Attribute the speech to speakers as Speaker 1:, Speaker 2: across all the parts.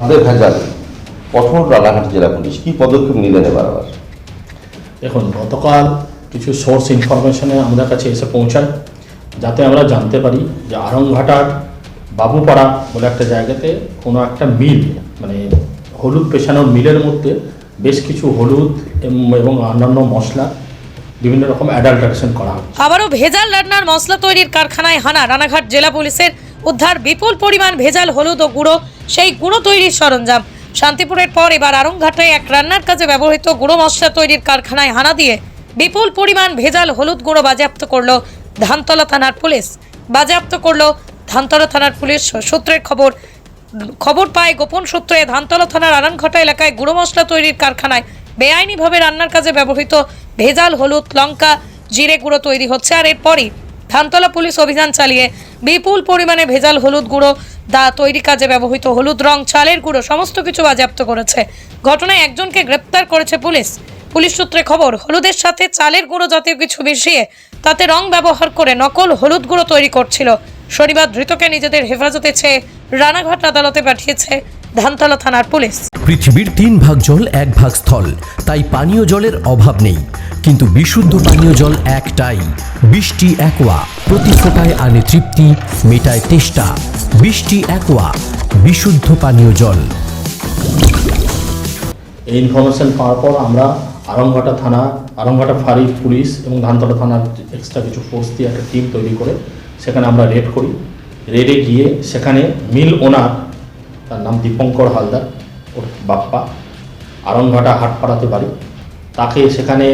Speaker 1: আমাদের ভেজাল কঠোর রানাঘাট জেলা পুলিশ কি পদক্ষেপ নিলেন এবার আবার?
Speaker 2: দেখুন গতকাল কিছু সোর্স ইনফরমেশনে আমাদের কাছে এসে পৌঁছায় যাতে আমরা জানতে পারি যে আরংঘাটার বাবুপাড়া বলে একটা জায়গাতে কোনো একটা মিল মানে হলুদ পেশানোর মিলের মধ্যে বেশ কিছু হলুদ এবং অন্যান্য মশলা বিভিন্ন রকম অ্যাডাল্টারেশন করা হয়
Speaker 3: আবারও ভেজাল রান্নার মশলা তৈরির কারখানায় হানা। রানাঘাট জেলা পুলিশের উদ্ধার বিপুল পরিমাণ ভেজাল হলুদ ও গুঁড়ো সেই গুঁড়ো তৈরির সরঞ্জাম। শান্তিপুরের পর এবার আরংঘাটায় এক রান্নার কাজে ব্যবহৃত গুঁড়ো মশলা তৈরির কারখানায় হানা দিয়ে বিপুল পরিমাণ ভেজাল হলুদ গুঁড়ো বাজেয়াপ্ত করল ধানতলা থানার পুলিশ। বাজেয়াপ্ত করল ধানতলা থানার পুলিশ সূত্রের খবর খবর পায় গোপন সূত্রে ধানতলা থানার আরানঘটা এলাকায় গুঁড়ো মশলা তৈরির কারখানায় বেআইনিভাবে রান্নার কাজে ব্যবহৃত ভেজাল হলুদ, লঙ্কা, জিরে গুঁড়ো তৈরি হচ্ছে আর এরপরই ধানতলা পুলিশ অভিযান চালিয়ে বিপুল পরিমাণে ভেজাল হলুদ গুঁড়ো দা তৈরি কাজে ব্যবহৃত হলুদ রং, চালের গুঁড়ো, সমস্ত কিছু বাজেয়াপ্ত করেছে। ঘটনায় একজনকে গ্রেপ্তার করেছে পুলিশ। পুলিশ সূত্রে খবর, হলুদের সাথে চালের গুঁড়ো জাতীয় কিছু মিশিয়ে তাতে রং ব্যবহার করে নকল হলুদ গুঁড়ো তৈরি করছিল। শনিবার ধৃতকে নিজেদের হেফাজতে চেয়ে রানাঘাট আদালতে পাঠিয়েছে ধানতলা থানার পুলিশ।
Speaker 4: পৃথিবীর তিন ভাগ জল, এক ভাগ স্থল। তাই পানীয় জলের অভাব নেই। কিন্তু বিশুদ্ধ পানীয় জল একটাই। বৃষ্টি, একোয়া। প্রতি ফোটায় আনে তৃপ্তি, মেটায় তেষ্টা। বৃষ্টি অ্যাকোয়া, বিশুদ্ধ পানীয় জল।
Speaker 2: এই ইনফরমেশন পাওয়ার পর আমরা আরংঘাটা থানা আরংঘাটা ফাঁড়ি পুলিশ এবং ধানতলা থানার এক্সট্রা কিছু ফোর্স দিয়ে একটা টিম তৈরি করে সেখানে আমরা রেড করি। রেডে গিয়ে সেখানে মিল ওনার তার নাম দীপঙ্কর হালদার, ওর বাপ্পা আরংঘাটা হাটপাড়াতে বাড়ি। তাকে সেখানে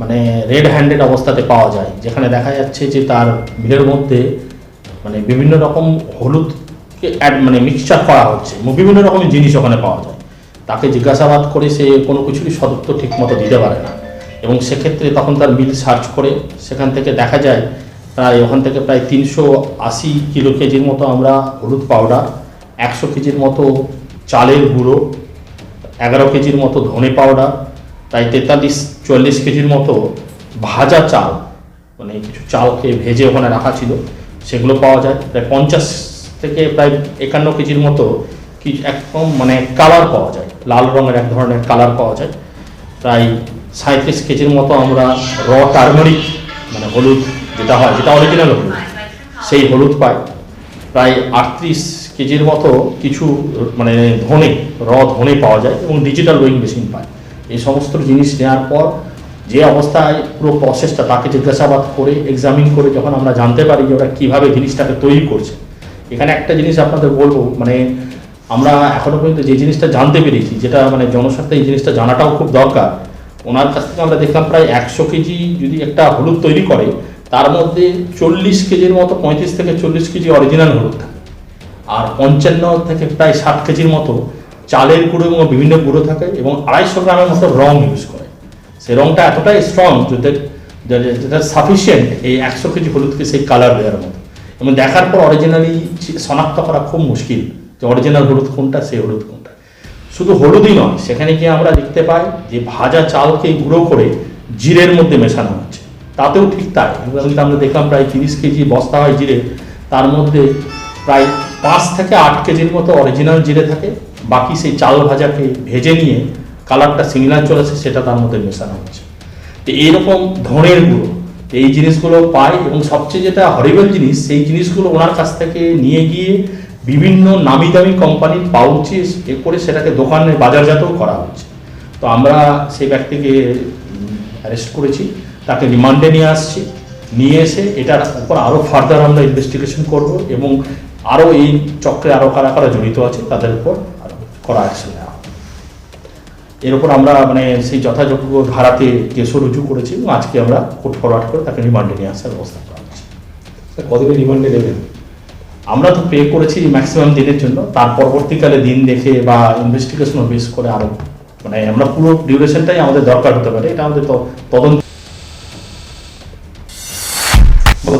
Speaker 2: মানে রেড হ্যান্ডেড অবস্থাতে পাওয়া যায়, যেখানে দেখা যাচ্ছে যে তার মিলের মধ্যে মানে বিভিন্ন রকম হলুদকে অ্যাড মানে মিক্সচার করা হচ্ছে। বিভিন্ন রকমের জিনিস ওখানে পাওয়া যায়। তাকে জিজ্ঞাসাবাদ করে সে কোনো কিছুরই সদুত্তর ঠিক মতো দিতে পারে না। এবং সেক্ষেত্রে তখন তার মিল সার্চ করে সেখান থেকে দেখা যায়, প্রায় ওখান থেকে প্রায় তিনশো আশি কিলো কেজির মতো আমরা হলুদ পাউডার একশো কেজির মতো চালের গুঁড়ো, এগারো কেজির মতো ধনে পাউডার প্রায় তেতাল্লিশ, চল্লিশ কেজির মতো ভাজা চাল মানে কিছু চালকে ভেজে ওখানে রাখা ছিল। সেগুলো পাওয়া যায়। প্রায় পঞ্চাশ থেকে প্রায় একান্ন কেজির মতো কিছু একদম মানে কালার পাওয়া যায়। লাল রঙের এক ধরনের কালার পাওয়া যায়। প্রায় সাঁত্রিশ কেজির মতো আমরা র টার্মারিক মানে হলুদ যেটা হয়, যেটা অরিজিনাল হলুদ, সেই হলুদ পাই। প্রায় আটত্রিশ কেজির মতো কিছু মানে ধনে র ধনে পাওয়া যায় এবং ডিজিটাল ওয়িং মেশিন পায় এই সমস্ত জিনিস নেওয়ার পর যে অবস্থায় পুরো প্রসেসটা তাকে জিজ্ঞাসাবাদ করে এক্সামিন করে যখন আমরা জানতে পারি যে ওরা কীভাবে জিনিসটাকে তৈরি করছে। এখানে একটা জিনিস আপনাদের বলব মানে আমরা এখনও পর্যন্ত যে জিনিসটা জানতে পেরেছি, যেটা মানে জনস্বার্থে এই জিনিসটা জানাটাও খুব দরকার, ওনার কাছ থেকে আমরা দেখলাম প্রায় একশো কেজি যদি একটা হলুদ তৈরি করে, তার মধ্যে চল্লিশ কেজির মতো, পঁয়ত্রিশ থেকে চল্লিশ কেজি অরিজিনাল হলুদ থাকে। আর পঞ্চান্ন থেকে প্রায় ষাট কেজির মতো চালের গুঁড়ো এবং বিভিন্ন গুঁড়ো থাকে এবং আড়াইশো গ্রামের মতো রং ইউজ করে। সেই রংটা এতটাই স্ট্রং যেটা সাফিসিয়েন্ট এই একশো কেজি হলুদকে সেই কালার দেওয়ার মতো। এবং দেখার পর অরিজিনালি শনাক্ত করা খুব মুশকিল যে অরিজিনাল হলুদ কোনটা, সেই হলুদ কোনটা। শুধু হলুদই নয়, সেখানে গিয়ে আমরা দেখতে পাই যে ভাজা চালকে গুঁড়ো করে জিরের মধ্যে মেশানো হচ্ছে। তাতেও ঠিক তাই। আমরা দেখলাম প্রায় তিরিশ কেজি বস্তা হয় জিরে, তার মধ্যে প্রায় পাঁচ থেকে আট কেজির মতো অরিজিনাল জিরে থাকে। বাকি সেই চাল ভাজাকে ভেজে নিয়ে কালারটা সিমিলার চলে আসে সেটা তার মধ্যে মেশানো হচ্ছে তো এইরকম ধনের গুঁড়ো, এই জিনিসগুলো পাই এবং সবচেয়ে যেটা হরিবল জিনিস, সেই জিনিসগুলো ওনার কাছ থেকে নিয়ে গিয়ে বিভিন্ন নামি দামি কোম্পানির পাউচে এ করে সেটাকে দোকানে বাজারজাতও করা হচ্ছে তো আমরা সেই ব্যক্তিকে অ্যারেস্ট করেছি, তাকে রিমান্ডে নিয়ে আসছি, নিয়ে এসে এটার উপর আরও ফার্দার আমরা ইনভেস্টিগেশন করব এবং আরও এই চক্রে আরও কারা কারা জড়িত আছে, তাদের উপর আরও করা অ্যাকশন। এর উপর আমরা মানে সেই যথাযথ ধারাতে কেসও রুজু করেছি এবং আজকে আমরা কোর্ট ফরওয়ার্ড করে তাকে রিমান্ডে নিয়ে আসার ব্যবস্থা করা হচ্ছে।
Speaker 5: কতদিন রিমান্ডে নেবেন
Speaker 2: আমরা তো পে করেছি ম্যাক্সিমাম দিনের জন্য তার পরবর্তীকালে দিন দেখে বা ইনভেস্টিগেশন বেস করে আরও মানে আমরা পুরো ডিউরেশনটাই আমাদের দরকার হতে পারে এটা আমাদের তদন্ত